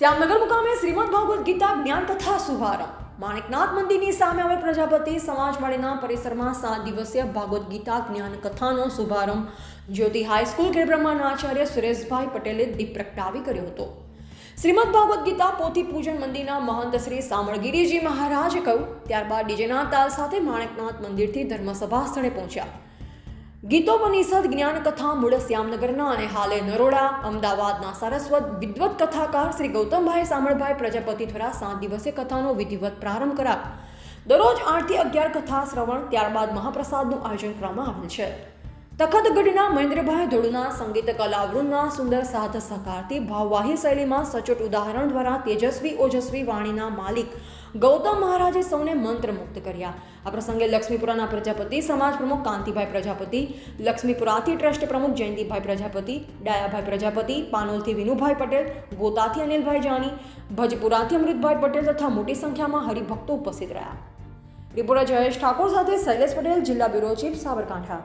શ્યામનગર મુકામે શ્રીમદ ભાગવત ગીતા, જ્ઞાન કથા શુભારંભ માણેકનાથ મંદિરની સામે આવેલ પ્રજાપતિ સમાજવાડીના પરિસરમાં સાત દિવસીય ભાગવત ગીતા, જ્ઞાન કથાનો શુભારંભ. જ્યોતિ હાઈસ્કૂલ ખેડબ્રહ્માના આચાર્ય સુરેશભાઈ પટેલે દીપ પ્રગટાવી કર્યો હતો. શ્રીમદ ભાગવત ગીતા, પોથી પૂજન મંદિરના મહંત શ્રી સામળગીરીજી મહારાજે કહ્યું, ત્યારબાદ ડીજેના તાલ સાથે માણેકનાથ મંદિરથી ધર્મસભા સ્થળે પહોંચ્યા. ગીતોપનિષદ જ્ઞાન કથા મૂળ શ્યામનગરના અને હાલે નરોડા, અમદાવાદના સારસ્વત વિદ્વત કથાકાર શ્રી ગૌતમભાઈ સામળભાઈ પ્રજાપતિ દ્વારા સાત દિવસીય કથાનો વિધિવત પ્રારંભ કરાવ દરરોજ આઠથી અગિયાર કથા શ્રવણ, ત્યારબાદ મહાપ્રસાદનું આયોજન કરવામાં આવેલ છે. તખતગઢના મહેન્દ્રભાઈ ધોળુના સંગીત કલાવૃંદના સુંદર સાથ સહકારથી ભાવવાહી શૈલીમાં સચોટ ઉદાહરણ દ્વારા તેજસ્વી ઓજસ્વી વાણીના માલિક ગૌતમ મહારાજે સૌને મંત્રમુક્ત કર્યા. આ પ્રસંગે લક્ષ્મીપુરાના પ્રજાપતિ, સમાજ પ્રમુખ કાંતિભાઈ પ્રજાપતિ, લક્ષ્મીપુરાથી ટ્રસ્ટ પ્રમુખ જયંતિભાઈ પ્રજાપતિ, ડાયાભાઈ પ્રજાપતિ, પાનોલથી વિનુભાઈ પટેલ, ગોતાથી અનિલભાઈ જાની, ભજપુરાથી અમૃતભાઈ પટેલ તથા મોટી સંખ્યામાં હરિભક્તો ઉપસ્થિત રહ્યા. રિપોર્ટર જયેશ ઠાકોર સાથે શૈલેષ પટેલ, જિલ્લા બ્યુરો ચીફ સાબરકાંઠા.